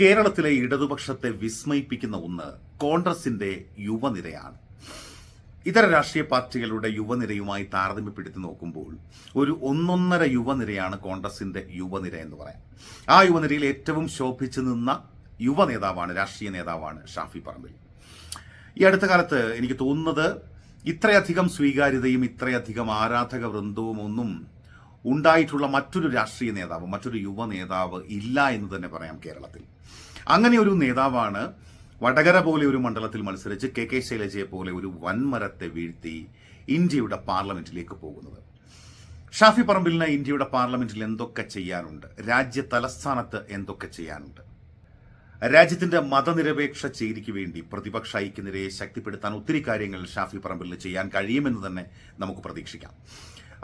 കേരളത്തിലെ ഇടതുപക്ഷത്തെ വിസ്മയിപ്പിക്കുന്ന ഒന്ന് കോൺഗ്രസിന്റെ യുവനിരയാണ്. ഇതര രാഷ്ട്രീയ പാർട്ടികളുടെ യുവനിരയുമായി താരതമ്യപ്പെടുത്തി നോക്കുമ്പോൾ ഒരു ഒന്നൊന്നര യുവനിരയാണ് കോൺഗ്രസിന്റെ യുവനിര എന്ന് പറയാം. ആ യുവനിരയിൽ ഏറ്റവും ശോഭിച്ചു നിന്ന യുവ നേതാവാണ് രാഷ്ട്രീയ നേതാവാണ് ഷാഫി പറമ്പിൽ. ഈ അടുത്ത കാലത്ത് എനിക്ക് തോന്നുന്നത് ഇത്രയധികം സ്വീകാര്യതയും ഇത്രയധികം ആരാധക വൃന്ദവും ഒന്നും ഉണ്ടായിട്ടുള്ള മറ്റൊരു രാഷ്ട്രീയ നേതാവ് മറ്റൊരു യുവ നേതാവ് ഇല്ല എന്ന് തന്നെ പറയാം കേരളത്തിൽ. അങ്ങനെ ഒരു നേതാവാണ് വടകര പോലെ ഒരു മണ്ഡലത്തിൽ മത്സരിച്ച് കെ കെ ശൈലജയെ പോലെ ഒരു വൻമരത്തെ വീഴ്ത്തി ഇന്ത്യയുടെ പാർലമെന്റിലേക്ക് പോകുന്നത്. ഷാഫി പറമ്പിലിന് ഇന്ത്യയുടെ പാർലമെന്റിൽ എന്തൊക്കെ ചെയ്യാനുണ്ട്? രാജ്യ തലസ്ഥാനത്ത് എന്തൊക്കെ ചെയ്യാനുണ്ട്? രാജ്യത്തിന്റെ മതനിരപേക്ഷ ചേരിക്ക് വേണ്ടി പ്രതിപക്ഷ ഐക്യനിരയെ ശക്തിപ്പെടുത്താൻ ഒത്തിരി കാര്യങ്ങൾ ഷാഫി പറമ്പിൽ ചെയ്യാൻ കഴിയുമെന്ന് തന്നെ നമുക്ക് പ്രതീക്ഷിക്കാം.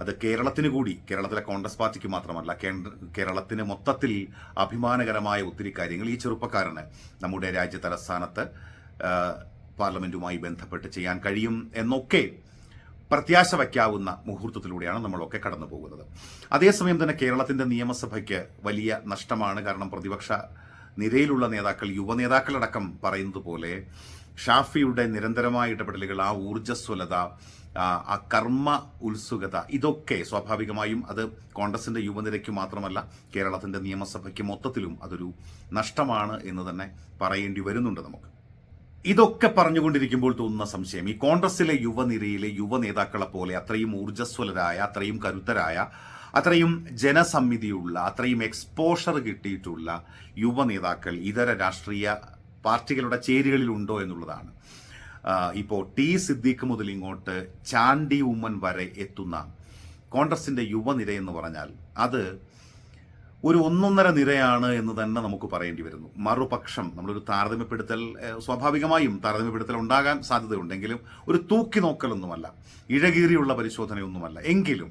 അത് കേരളത്തിന് കൂടി കേരളത്തിലെ കോൺഗ്രസ് പാർട്ടിക്ക് മാത്രമല്ല കേരളത്തിന് മൊത്തത്തിൽ അഭിമാനകരമായ ഒത്തിരി കാര്യങ്ങൾ ഈ ചെറുപ്പക്കാരന് നമ്മുടെ രാജ്യ തലസ്ഥാനത്ത് പാർലമെന്റുമായി ബന്ധപ്പെട്ട് ചെയ്യാൻ കഴിയും എന്നൊക്കെ പ്രത്യാശ വയ്ക്കാവുന്ന മുഹൂർത്തത്തിലൂടെയാണ് നമ്മളൊക്കെ കടന്നു പോകുന്നത് അതേസമയം തന്നെ കേരളത്തിന്റെ നിയമസഭയ്ക്ക് വലിയ നഷ്ടമാണ് കാരണം പ്രതിപക്ഷ നിരയിലുള്ള നേതാക്കൾ യുവനേതാക്കളടക്കം പറയുന്നത് പോലെ ഷാഫിയുടെ നിരന്തരമായ ഇടപെടലുകൾ ആ ഊർജസ്വലത ആ, ആ കർമ്മ ഉത്സുകത ഇതൊക്കെ സ്വാഭാവികമായും അത് കോൺഗ്രസിന്റെ യുവനിരയ്ക്ക് മാത്രമല്ല കേരളത്തിന്റെ നിയമസഭയ്ക്ക് മൊത്തത്തിലും അതൊരു നഷ്ടമാണ് എന്ന് തന്നെ പറയേണ്ടി വരുന്നുണ്ട് നമുക്ക്. ഇതൊക്കെ പറഞ്ഞുകൊണ്ടിരിക്കുമ്പോൾ തോന്നുന്ന സംശയം ഈ കോൺഗ്രസിലെ യുവനിരയിലെ യുവ നേതാക്കളെ പോലെ അത്രയും ഊർജസ്വലരായ അത്രയും കരുത്തരായ അത്രയും ജനസമ്മിതിയുള്ള അത്രയും എക്സ്പോഷർ കിട്ടിയിട്ടുള്ള യുവ നേതാക്കൾ ഇതര രാഷ്ട്രീയ പാർട്ടികളുടെ ചേരികളിലുണ്ടോ എന്നുള്ളതാണ്. ഇപ്പോൾ ടി സിദ്ദീഖ് മുതൽ ഇങ്ങോട്ട് ചാണ്ടി ഉമ്മൻ വരെ എത്തുന്ന കോൺഗ്രസിന്റെ യുവനിര എന്ന് പറഞ്ഞാൽ അത് ഒരു ഒന്നൊന്നര നിരയാണ് എന്ന് തന്നെ നമുക്ക് പറയേണ്ടി വരുന്നു. മറുപക്ഷം നമ്മളൊരു താരതമ്യപ്പെടുത്തൽ സ്വാഭാവികമായും താരതമ്യപ്പെടുത്തൽ ഉണ്ടാകാൻ സാധ്യതയുണ്ടെങ്കിലും ഒരു തൂക്കി നോക്കലൊന്നുമല്ല ഇഴകീറിയുള്ള പരിശോധനയൊന്നുമല്ല. എങ്കിലും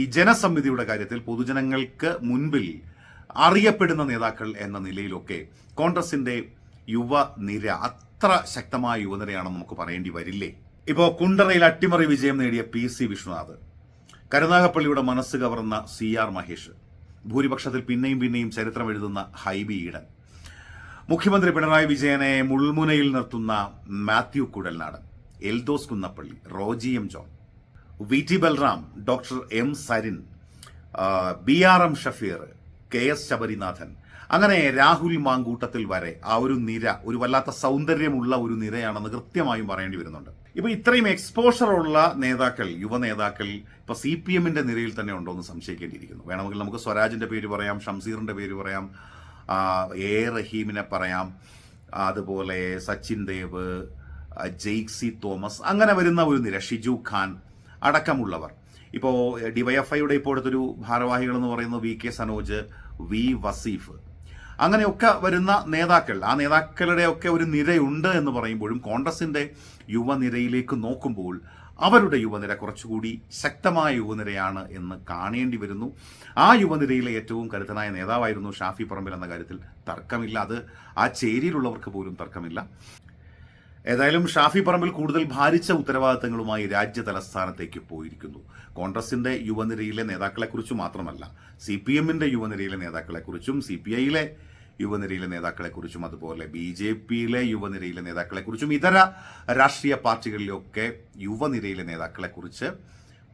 ഈ ജനസമിതിയുടെ കാര്യത്തിൽ പൊതുജനങ്ങൾക്ക് മുൻപിൽ അറിയപ്പെടുന്ന നേതാക്കൾ എന്ന നിലയിലൊക്കെ കോൺഗ്രസിന്റെ യുവനിര അത്ര ശക്തമായ യുവനിരയാണെന്ന് നമുക്ക് പറയേണ്ടി വരില്ലേ? ഇപ്പോൾ കുണ്ടറയിൽ അട്ടിമറി വിജയം നേടിയ പി സി വിശ്വനാഥ് കരുനാഗപ്പള്ളിയുടെ മനസ്സ് കവർന്ന സി ആർ മഹേഷ് ഭൂരിപക്ഷത്തിൽ പിന്നെയും പിന്നെയും ചരിത്രം എഴുതുന്ന ഹൈബി ഈടൻ മുഖ്യമന്ത്രി പിണറായി വിജയനെ മുൾമുനയിൽ നിർത്തുന്ന Mathew Kuzhalnadan Eldhose Kunnappilly Roji M John V T Balram doctor M Sarin B R M Shafeer K S Sabarinathan അങ്ങനെ രാഹുൽ മാങ്കൂട്ടത്തിൽ വരെ ആ ഒരു നിര ഒരു വല്ലാത്ത സൗന്ദര്യമുള്ള ഒരു നിരയാണെന്ന് കൃത്യമായും പറയേണ്ടി വരുന്നുണ്ട്. ഇപ്പൊ ഇത്രയും എക്സ്പോഷർ ഉള്ള നേതാക്കൾ യുവ നേതാക്കൾ ഇപ്പൊ സി പി എമ്മിന്റെ നിരയിൽ തന്നെ ഉണ്ടോ എന്ന് സംശയിക്കേണ്ടിയിരിക്കുന്നു. വേണമെങ്കിൽ നമുക്ക് സ്വരാജിന്റെ പേര് പറയാം ഷംസീറിന്റെ പേര് പറയാം എ റഹീമിനെ പറയാം അതുപോലെ സച്ചിൻ ദേവ് ജെയ്ക്സി തോമസ് അങ്ങനെ വരുന്ന ഒരു നിര ഷിജു ഖാൻ അടക്കമുള്ളവർ. ഇപ്പോൾ ഡിവൈഎഫ്ഐയുടെ ഇപ്പോഴത്തെ ഒരു ഭാരവാഹികൾ എന്ന് പറയുന്നത് V K Sanoj V Vaseef. അങ്ങനെയൊക്കെ വരുന്ന നേതാക്കൾ ആ നേതാക്കളുടെ ഒക്കെ ഒരു നിരയുണ്ട് എന്ന് പറയുമ്പോഴും കോൺഗ്രസിന്റെ യുവനിരയിലേക്ക് നോക്കുമ്പോൾ അവരുടെ യുവനിര കുറച്ചുകൂടി ശക്തമായ യുവനിരയാണ് എന്ന് കാണേണ്ടി വരുന്നു. ആ യുവനിരയിലെ ഏറ്റവും കരുത്തനായ നേതാവായിരുന്നു ഷാഫി പറമ്പിൽ എന്ന കാര്യത്തിൽ തർക്കമില്ല. അത് ആ ചേരിയിലുള്ളവർക്ക് പോലും തർക്കമില്ല. ഏതായാലും ഷാഫി പറമ്പിൽ കൂടുതൽ ഭാരിച്ച ഉത്തരവാദിത്തങ്ങളുമായി രാജ്യ തലസ്ഥാനത്തേക്ക് പോയിരിക്കുന്നു. കോൺഗ്രസിന്റെ യുവനിരയിലെ നേതാക്കളെക്കുറിച്ച് മാത്രമല്ല സി പി എമ്മിന്റെ യുവനിരയിലെ നേതാക്കളെക്കുറിച്ചും സി പി ഐയിലെ യുവനിരയിലെ നേതാക്കളെക്കുറിച്ചും അതുപോലെ ബി ജെ പിയിലെ യുവനിരയിലെ നേതാക്കളെക്കുറിച്ചും ഇതര രാഷ്ട്രീയ പാർട്ടികളിലൊക്കെ യുവനിരയിലെ നേതാക്കളെക്കുറിച്ച്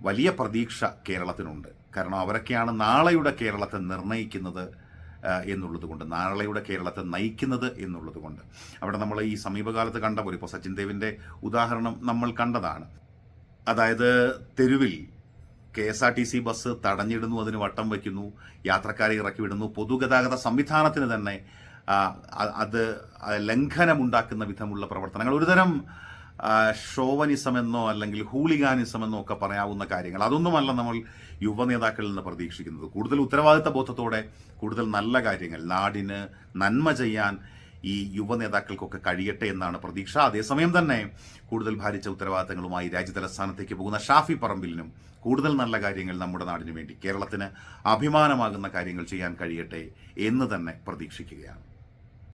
വലിയ പ്രതീക്ഷ കേരളത്തിനുണ്ട്. കാരണം അവരൊക്കെയാണ് നാളെയുടെ കേരളത്തെ നിർണയിക്കുന്നത് എന്നുള്ളത് കൊണ്ട് നാളെയുടെ കേരളത്തെ നയിക്കുന്നത് എന്നുള്ളത് കൊണ്ട് അവിടെ നമ്മൾ ഈ സമീപകാലത്ത് കണ്ട പോലെ ഇപ്പോൾ സച്ചിൻ ദേവിന്റെ ഉദാഹരണം നമ്മൾ കണ്ടതാണ്. അതായത് തെരുവിൽ K S R T C bus തടഞ്ഞിടുന്നു അതിന് വട്ടം വയ്ക്കുന്നു യാത്രക്കാരെ ഇറക്കി വിടുന്നു പൊതുഗതാഗത സംവിധാനത്തിന് തന്നെ അത് ലംഘനമുണ്ടാക്കുന്ന വിധമുള്ള പ്രവർത്തനങ്ങൾ. ഒരുതരം ഷോവനിസം എന്നോ അല്ലെങ്കിൽ ഹൂളിഗാനിസം എന്നോ ഒക്കെ പറയാവുന്ന കാര്യങ്ങൾ. അതൊന്നുമല്ല നമ്മൾ യുവ നേതാക്കളിൽ നിന്ന് പ്രതീക്ഷിക്കുന്നത്. കൂടുതൽ ഉത്തരവാദിത്ത ബോധത്തോടെ കൂടുതൽ നല്ല കാര്യങ്ങൾ. നാടിന് നന്മ ചെയ്യാൻ ഈ യുവ നേതാക്കൾക്കൊക്കെ കഴിയട്ടെ എന്നാണ് പ്രതീക്ഷ. അതേസമയം തന്നെ കൂടുതൽ ഭാരിച്ച ഉത്തരവാദിത്തങ്ങളുമായി രാജ്യതലസ്ഥാനത്തേക്ക് പോകുന്ന ഷാഫി പറമ്പിലിനും കൂടുതൽ നല്ല കാര്യങ്ങൾ നമ്മുടെ നാടിന് വേണ്ടി കേരളത്തിന് അഭിമാനമാകുന്ന കാര്യങ്ങൾ ചെയ്യാൻ കഴിയട്ടെ എന്ന് തന്നെ പ്രതീക്ഷിക്കുകയാണ്.